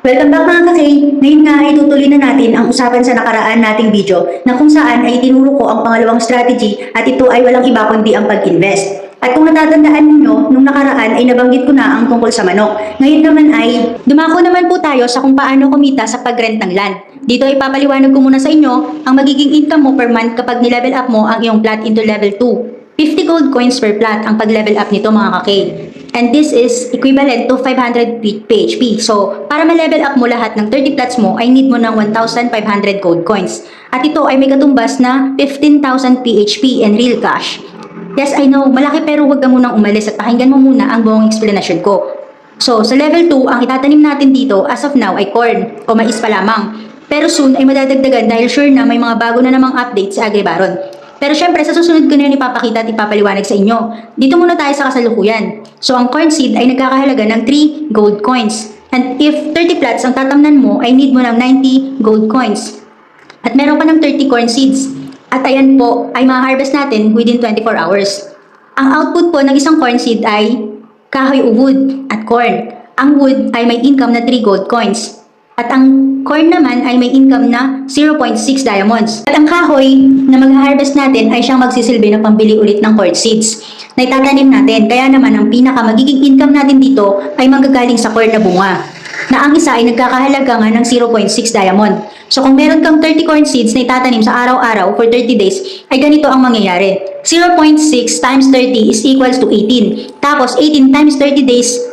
Welcome back mga kakay! Ngayon nga ay tutuloy na natin ang usapan sa nakaraan nating video na kung saan ay tinuro ko ang pangalawang strategy at ito ay walang iba kundi ang pag-invest. At kung natatandaan ninyo, nung nakaraan ay nabanggit ko na ang tungkol sa manok. Ngayon naman ay dumako naman po tayo sa kung paano kumita sa pag-rent ng land. Dito ay papaliwanag ko muna sa inyo ang magiging income mo per month kapag nilevel up mo ang iyong plot into level 2. 50 gold coins per plot ang pag-level up nito mga kakay. And this is equivalent to 500 P- PHP. So, para ma-level up mo lahat ng 30 plots mo, ay need mo ng 1,500 gold coins. At ito ay may katumbas na 15,000 PHP in real cash. Yes, I know, malaki pero huwag ka munang umalis at pakinggan mo muna ang buong explanation ko. So, sa level 2, ang itatanim natin dito as of now ay corn o mais pa lamang. Pero soon ay madadagdagan dahil sure na may mga bago na namang update sa Agribaron. Pero syempre, sa susunod ko na yun ipapakita at ipapaliwanag sa inyo. Dito muna tayo sa kasalukuyan. So, ang corn seed ay nagkakahalaga ng 3 gold coins. And if 30 plots ang tatamnan mo, ay need mo ng 90 gold coins. At meron ka ng 30 corn seeds. At ayan po, ay ma-harvest natin within 24 hours. Ang output po ng isang corn seed ay kahoy o wood at corn. Ang wood ay may income na 3 gold coins. At ang corn naman ay may income na 0.6 diamonds. At ang kahoy na mag-harvest natin ay siyang magsisilbi na pambili ulit ng corn seeds na itatanim natin. Kaya naman ang pinaka magiging income natin dito ay manggagaling sa corn na bunga na ang isa ay nagkakahalaga nga ng 0.6 diamond. So kung meron kang 30 corn seeds na itatanim sa araw-araw for 30 days, ay ganito ang mangyayari. 0.6 times 30 is equals to 18. Tapos 18 times 30 days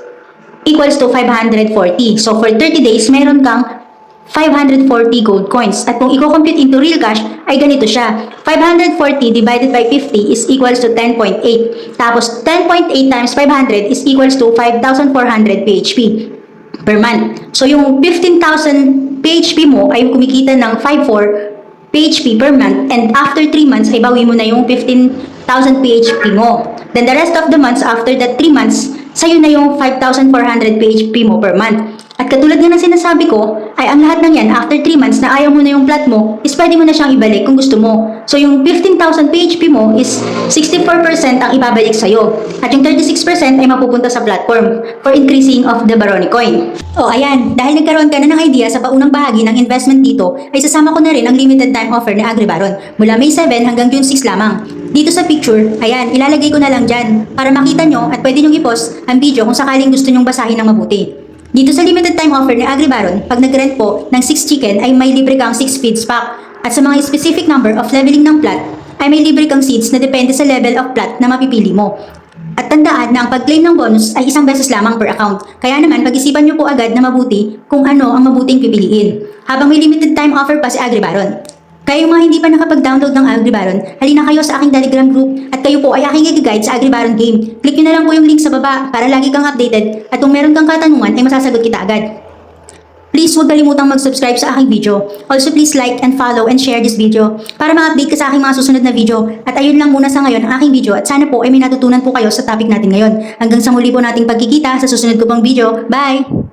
equals to 540. So for 30 days, meron kang 540 gold coins. At kung i-compute into real cash, ay ganito siya. 540 divided by 50 is equals to 10.8. Tapos 10.8 times 500 is equals to 5,400 PHP per month. So yung 15,000 PHP mo ay kumikita ng 5,400 PHP per month and after 3 months ay bawi mo na yung 15,000 PHP mo. Then the rest of the months after that 3 months, sa'yo na yung 5,400 PHP mo per month. At katulad nga ng sinasabi ko, ay ang lahat ng yan after 3 months na ayaw mo na yung plot mo, is pwede mo na siyang ibalik kung gusto mo. So yung 15,000 PHP mo is 64% ang ibabalik sa'yo. At yung 36% ay mapupunta sa platform for increasing of the Baroni coin. O ayan, dahil nagkaroon ka na ng idea sa paunang bahagi ng investment dito, ay sasama ko na rin ang limited time offer ni AgriBaron mula May 7 hanggang June 6 lamang. Dito sa picture, ayan, ilalagay ko na lang dyan para makita nyo at pwede nyong i-post ang video kung sakaling gusto nyong basahin ng mabuti. Dito sa limited time offer ni AgriBaron, pag nag-rent po ng 6 chicken ay may libre kang 6 feeds pack. At sa mga specific number of leveling ng plot, ay may libre kang seeds na depende sa level of plot na mapipili mo. At tandaan na ang pag-claim ng bonus ay isang beses lamang per account. Kaya naman, pag-isipan nyo po agad na mabuti kung ano ang mabuting pipiliin. Habang may limited time offer pa si AgriBaron. Kaya yung mga hindi pa nakapag-download ng AgriBaron, halina kayo sa aking Telegram group at kayo po ay aking i-guide sa AgriBaron game. Click nyo na lang po yung link sa baba para lagi kang updated at kung meron kang katanungan ay masasagot kita agad. Please huwag kalimutang mag-subscribe sa aking video. Also please like and follow and share this video para ma-update ka sa aking mga susunod na video. At ayun lang muna sa ngayon ang aking video at sana po ay may natutunan po kayo sa topic natin ngayon. Hanggang sa muli po nating pagkikita sa susunod ko pong video. Bye!